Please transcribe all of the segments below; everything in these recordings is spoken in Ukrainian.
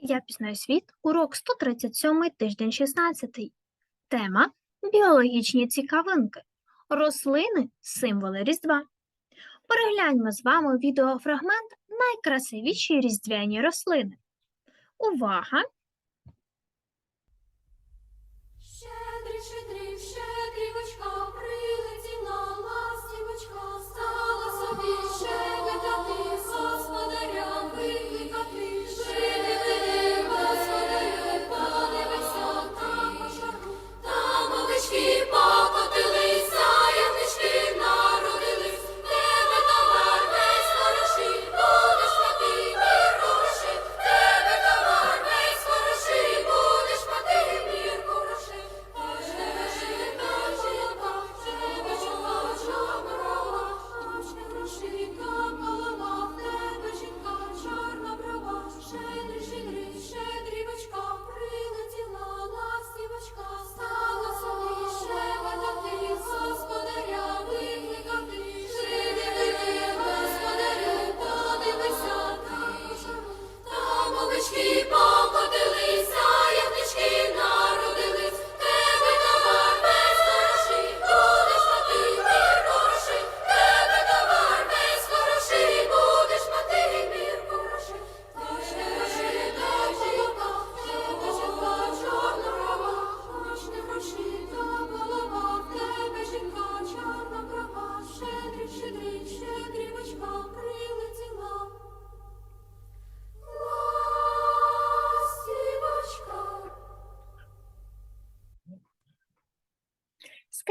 Я пізнаю світ, урок 137, тиждень 16. Тема Біологічні цікавинки. Рослини символи Різдва. Перегляньмо з вами відеофрагмент Найкрасивіші різдвяні рослини. Увага!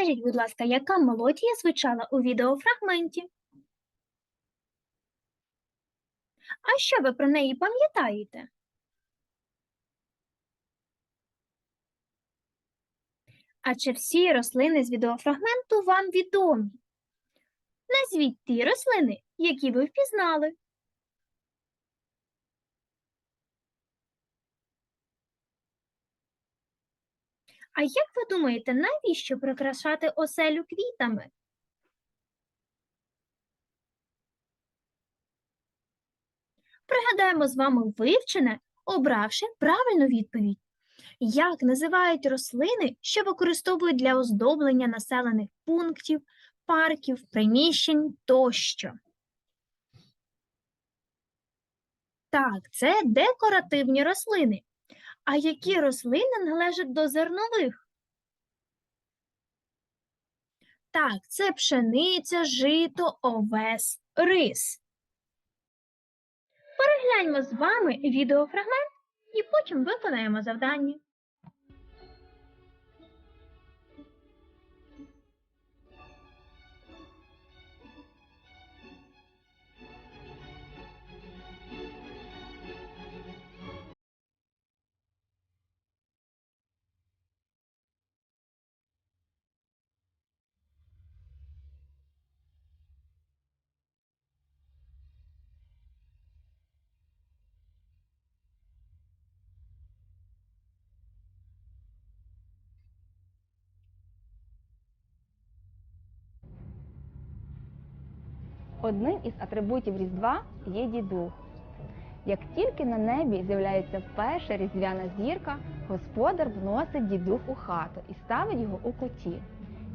Скажіть, будь ласка, яка мелодія звучала у відеофрагменті? А що ви про неї пам'ятаєте? А чи всі рослини з відеофрагменту вам відомі? Назвіть ті рослини, які ви впізнали. А як ви думаєте, навіщо прикрашати оселю квітами? Пригадаємо з вами вивчене, обравши правильну відповідь. Як називають рослини, що використовують для оздоблення населених пунктів, парків, приміщень тощо? Так, це декоративні рослини. А які рослини належать до зернових? Так, це пшениця, жито, овес, рис. Перегляньмо з вами відеофрагмент і потім виконаємо завдання. Одним із атрибутів Різдва є дідух. Як тільки на небі з'являється перша різдвяна зірка, господар вносить дідух у хату і ставить його у куті.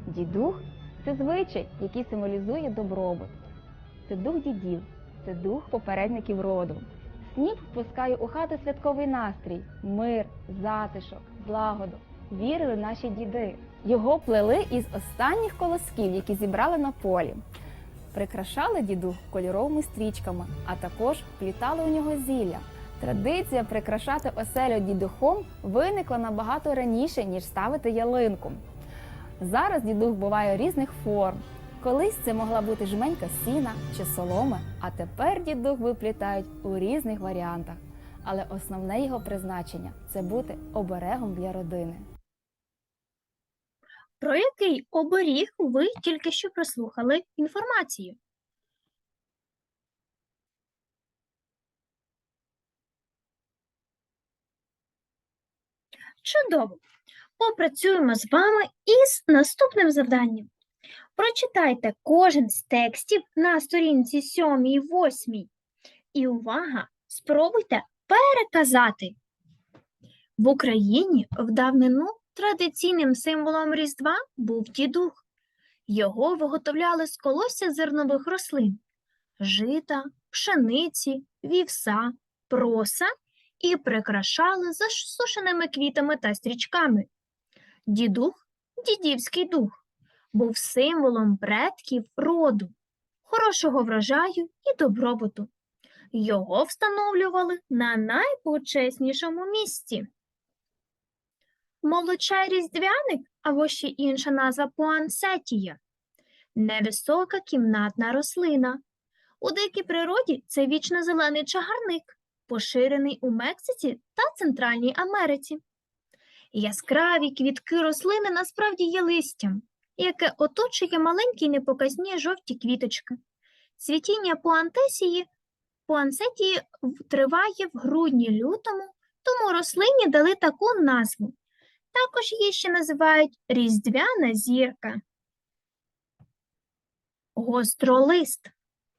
Дідух це звичай, який символізує добробут. Це дух дідів, це дух попередників роду. Сніг впускає у хату святковий настрій, мир, затишок, злагоду. Вірили наші діди. Його плели із останніх колосків, які зібрали на полі. Прикрашали діду кольоровими стрічками, а також вплітали у нього зілля. Традиція прикрашати оселю дідухом виникла набагато раніше, ніж ставити ялинку. Зараз дідух буває різних форм. Колись це могла бути жменька сіна чи соломи, а тепер дідух виплітають у різних варіантах. Але основне його призначення це бути оберегом для родини. Про який оберіг ви тільки що прослухали інформацію? Чудово! Попрацюємо з вами із наступним завданням. Прочитайте кожен з текстів на сторінці 7 і 8. І увага! Спробуйте переказати В Україні в давнину традиційним символом Різдва був дідух. Його виготовляли з колосся зернових рослин жита, пшениці, вівса, проса і прикрашали засушеними квітами та стрічками. Дідух, дідівський дух, був символом предків роду, хорошого врожаю і добробуту. Його встановлювали на найпочеснішому місці. Молодчай різдвяник, або ще інша назва пуансетія – невисока кімнатна рослина. У дикій природі це вічно-зелений чагарник, поширений у Мексиці та Центральній Америці. Яскраві квітки рослини насправді є листям, яке оточує маленькі непоказні жовті квіточки. Цвітіння пуантесії пуансетії триває в грудні-лютому, тому рослині дали таку назву. Також її ще називають різдвяна зірка. Гостролист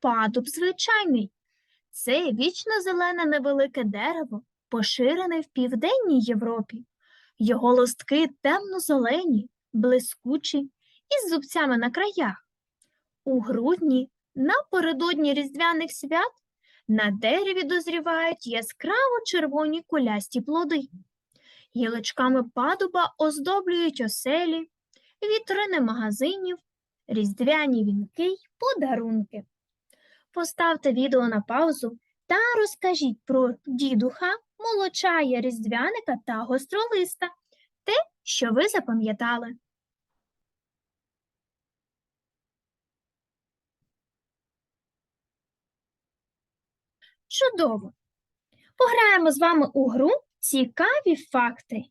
падуб звичайний. Це вічно-зелене невелике дерево, поширене в південній Європі. Його листки темно-зелені, блискучі із зубцями на краях. У грудні, напередодні різдвяних свят, на дереві дозрівають яскраво червоні кулясті плоди. Гілочками падуба оздоблюють оселі, вітрини магазинів, різдвяні вінки й подарунки. Поставте відео на паузу та розкажіть про дідуха, молочая, різдвяника та гостролиста, те, що ви запам'ятали. Чудово! Пограємо з вами у гру Цікаві факти.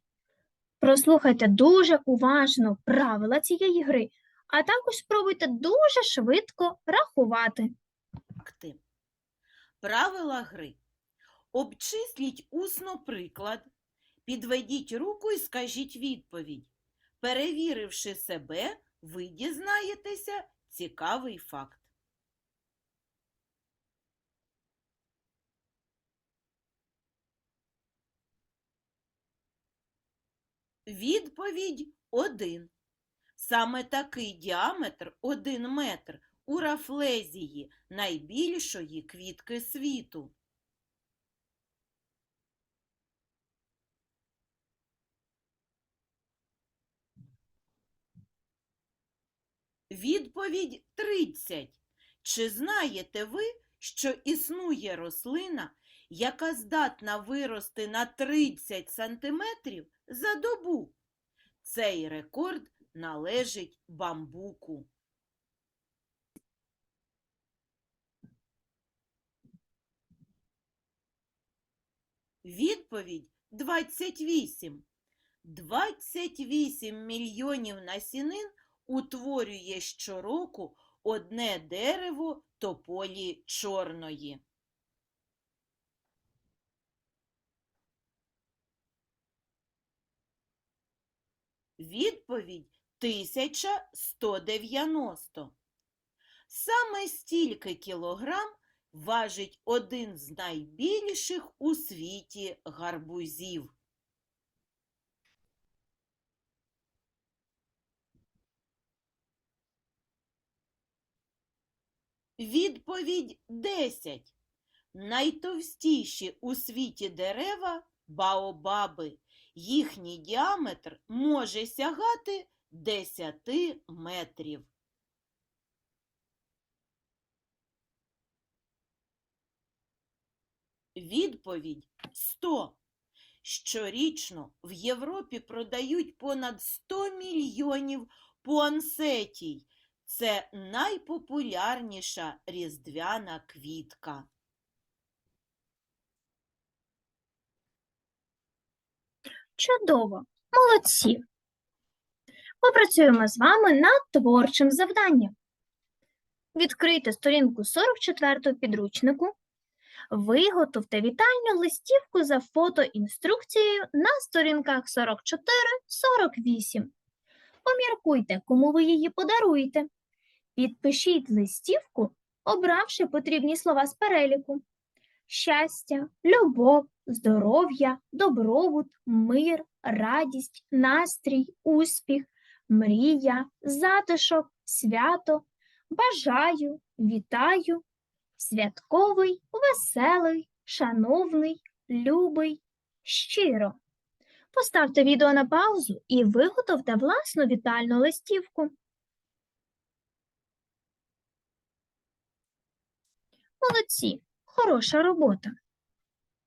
Прослухайте дуже уважно правила цієї гри, а також спробуйте дуже швидко рахувати. факти. Правила гри. Обчисліть усно приклад, підведіть руку і скажіть відповідь. Перевіривши себе, ви дізнаєтеся цікавий факт. Відповідь 1. Саме такий діаметр 1 метр у рафлезії найбільшої квітки світу. Відповідь 30. Чи знаєте ви, що існує рослина, яка здатна вирости на 30 сантиметрів за добу? Цей рекорд належить бамбуку. Відповідь 28. 28 мільйонів насінин утворює щороку одне дерево тополі чорної. Відповідь 1190. Саме стільки кілограм важить один з найбільших у світі гарбузів. Відповідь 10. Найтовстіші у світі дерева баобаби. Їхній діаметр може сягати 10 метрів. Відповідь 100. Щорічно в Європі продають понад 100 мільйонів пуансетій. Це найпопулярніша різдвяна квітка. Чудово! Молодці! Попрацюємо з вами над творчим завданням. Відкрийте сторінку 44 підручнику. Виготовте вітальну листівку за фотоінструкцією на сторінках 44-48. Поміркуйте, кому ви її подаруєте. Підпишіть листівку, обравши потрібні слова з переліку. щастя, любов, здоров'я, добробут, мир, радість, настрій, успіх, мрія, затишок, свято, бажаю, вітаю, святковий, веселий, шановний, любий, щиро. Поставте відео на паузу і виготовте власну вітальну листівку. Молодці, хороша робота.